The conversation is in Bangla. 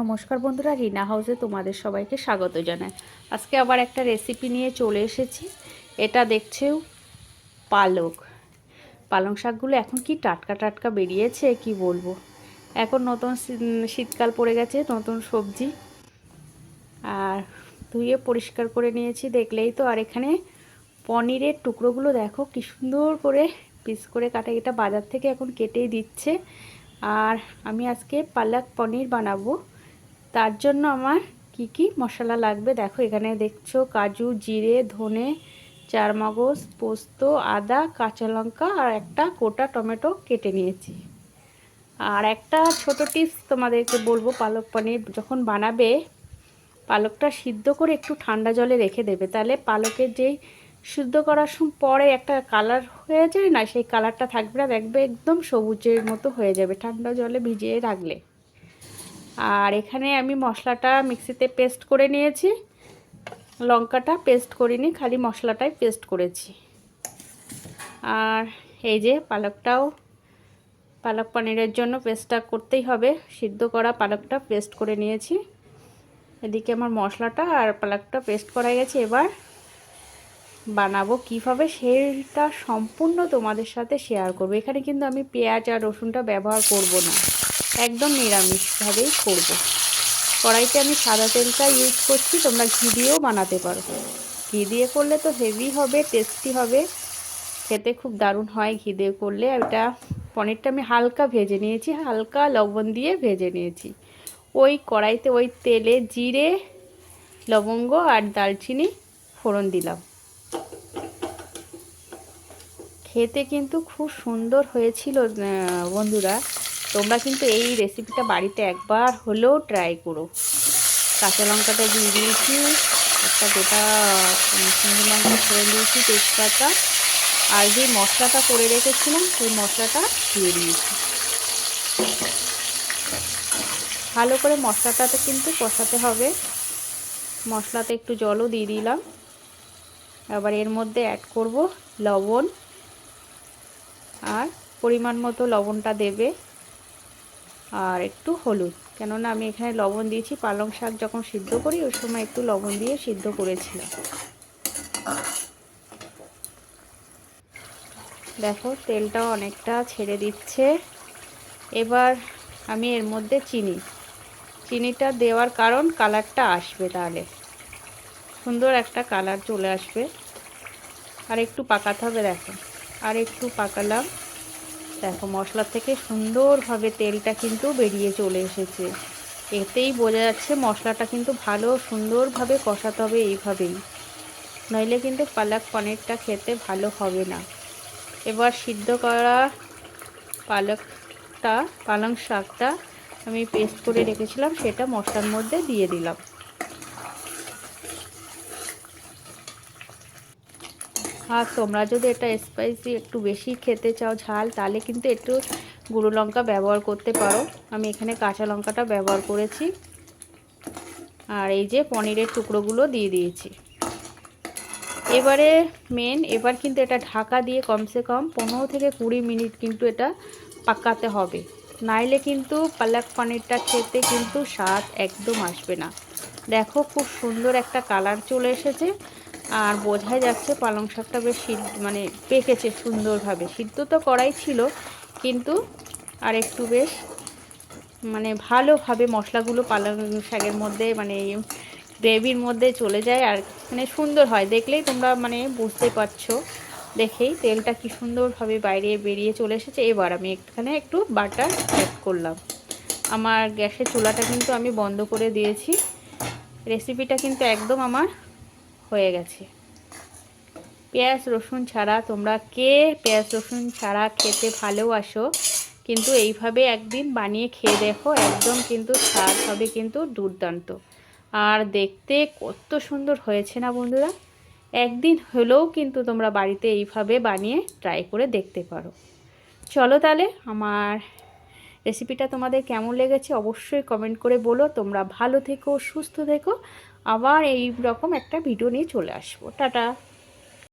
নমস্কার বন্ধুরা, রিনা হাউসে তোমাদের সবাইকে স্বাগত জানাই। আজকে আবার একটা রেসিপি নিয়ে চলে এসেছি। এটা দেখছেও পালক। পালং শাকগুলো এখন কি টাটকা টাটকা বেরিয়েছে, কি বলব? এখন নতুন শীতকাল পড়ে গেছে, নতুন সবজি। আর ধুয়ে পরিষ্কার করে নিয়েছি, দেখলেই তো। আর এখানে পনিরের টুকরোগুলো দেখো, কি সুন্দর করে পিস করে কাটা। এটা বাজার থেকে এখন কেটেই দিচ্ছে। আর আমি আজকে পালক পনির বানাবো। তার জন্য আমার কি কি মশলা লাগবে? দেখো, এখানে দেখছ কাজু, জিরে, ধনে, চারমগজ, পোস্ত, আদা, কাঁচা লঙ্কা আর একটা গোটা টমেটো কেটে নিয়েছি। আর একটা ছোট টিপস তোমাদেরকে বলব, পালক পনির যখন বানাবে, পালকটা সিদ্ধ করে একটু ঠান্ডা জলে রেখে দেবে। তাহলে পালকের যেই সিদ্ধ করার পরে একটা কালার হয়ে যায় না, সেই কালারটা থাকবে না, দেখবে একদম সবুজের মতো হয়ে যাবে ঠান্ডা জলে ভিজিয়ে রাখলে। আর এখানে আমি মশলাটা মিক্সিতে পেস্ট করে নিয়েছি। লঙ্কাটা পেস্ট করিনি, খালি মশলাটাই পেস্ট করেছি। আর এই যে পালকটাও, পালক পনিরের জন্য পেস্টটা করতেই হবে। সিদ্ধ করা পালকটা পেস্ট করে নিয়েছি। এদিকে আমার মশলাটা আর পালকটা পেস্ট করা গেছে। এবার বানাবো কীভাবে সেটা সম্পূর্ণ তোমাদের সাথে শেয়ার করব। এখানে কিন্তু আমি পেঁয়াজ আর রসুনটা ব্যবহার করব না। একদম নিরামিষভাবেই করব। কড়াইতে আমি সাদা তেলটা ইউজ করছি, তোমরা ঘি দিয়েও বানাতে পারো। ঘি দিয়ে করলে তো হেভি হবে টেস্টি হবে। খেতে খুব দারুণ হয় ঘি দিয়ে করলে। এটা পনিরটা আমি হালকা ভেজে নিয়েছি, হালকা লবণ দিয়ে ভেজে নিয়েছি। ওই কড়াইতে ওই তেলে জিরে, লবঙ্গ আর দালচিনি ফোড়ন দিলাম। খেতে কিন্তু খুব সুন্দর হয়েছিল বন্ধুরা। তোমরা কিন্তু এই রেসিপিটা বাড়িতে একবার হলেও ট্রাই করো। কাঁচা লঙ্কাটা দিয়ে দিয়েছি, একটা গোটা শুকনো লঙ্কা করে দিয়েছি, তেজপাতা, আর যে মশলাটা করে রেখেছিলাম, সেই মশলাটা দিয়ে দিয়েছি। ভালো করে মশলাটাতে কিন্তু কষাতে হবে। মশলাতে একটু জলও দিয়ে দিলাম। আবার এর মধ্যে অ্যাড করব লবণ। আর পরিমাণ মতো লবণটা দেবে। আর একটু হলুদ। কেননা আমি এখানে লবণ দিয়েছি, পালং শাক যখন সিদ্ধ করি, ওই সময় একটু লবণ দিয়ে সিদ্ধ করেছিলাম। দেখো, তেলটাও অনেকটা ছেড়ে দিচ্ছে। এবার আমি এর মধ্যে চিনি। চিনিটা দেওয়ার কারণ কালারটা আসবে তাহলে। সুন্দর একটা কালার চলে আসবে। আর একটু পাকাতে হবে, দেখো। আর একটু পাকালাম। দেখো, মশলা থেকে সুন্দরভাবে তেলটা কিন্তু বেরিয়ে চলে এসেছে। এতেই বোঝা যাচ্ছে মশলাটা কিন্তু ভালো সুন্দরভাবে কষাতে হবে এইভাবেই। নইলে কিন্তু পালক পনিরটা খেতে ভালো হবে না। এবার সিদ্ধ করা পালকটা, পালং শাকটা আমি পেস্ট করে রেখেছিলাম, সেটা মশলার মধ্যে দিয়ে দিলাম। আর তোমরা যদি এটা স্পাইসি একটু বেশি খেতে চাও ঝাল, তাহলে কিন্তু একটু গুঁড়ো লঙ্কা ব্যবহার করতে পারো। আমি এখানে কাঁচা লঙ্কাটা ব্যবহার করেছি। আর এই যে পনিরের টুকরোগুলো দিয়ে দিয়েছি। এবারে মেন এবার কিন্তু এটা ঢাকা দিয়ে কমসে কম পনেরো থেকে কুড়ি মিনিট কিন্তু এটা পাকাতে হবে। নাইলে কিন্তু পালাক পনিরটা খেতে কিন্তু স্বাদ একদম আসবে না। দেখো খুব সুন্দর একটা কালার চলে এসেছে। আর বোঝাই যাচ্ছে পালং শাকটা বেশ সিদ্ধ মানে পেকেছে সুন্দরভাবে। সিদ্ধ তো করাই ছিল, কিন্তু আর একটু বেশ মানে ভালোভাবে মশলাগুলো পালং শাকের মধ্যে মানে গ্রেভির মধ্যে চলে যায় আর মানে সুন্দর হয়। দেখলেই তোমরা মানে বুঝতে পারছ, দেখেই তেলটা কি সুন্দরভাবে বাইরে বেরিয়ে চলে এসেছে। এবার আমি এখানে একটু বাটার অ্যাড করলাম। আমার গ্যাসের চুলাটা কিন্তু আমি বন্ধ করে দিয়েছি। রেসিপিটা কিন্তু একদম আমার হয়ে গেছে। পেঁয়াজ, রসুন ছাড়া তোমরা কে পেঁয়াজ, রসুন ছাড়া খেতে ভালোবাসো? কিন্তু এইভাবে একদিন বানিয়ে খেয়ে দেখো, একদম কিন্তু স্বাদ হবে কিন্তু দুর্দান্ত। আর দেখতে কত সুন্দর হয়েছে না বন্ধুরা? একদিন হলেও কিন্তু তোমরা বাড়িতে এইভাবে বানিয়ে ট্রাই করে দেখতে পারো। চলো তাহলে, আমার রেসিপিটা তোমাদের কেমন লেগেছে অবশ্যই কমেন্ট করে বলো। তোমরা ভালো থেকো, সুস্থ থেকো। আবার এই রকম একটা ভিডিও নিয়ে চলে আসব। টাটা!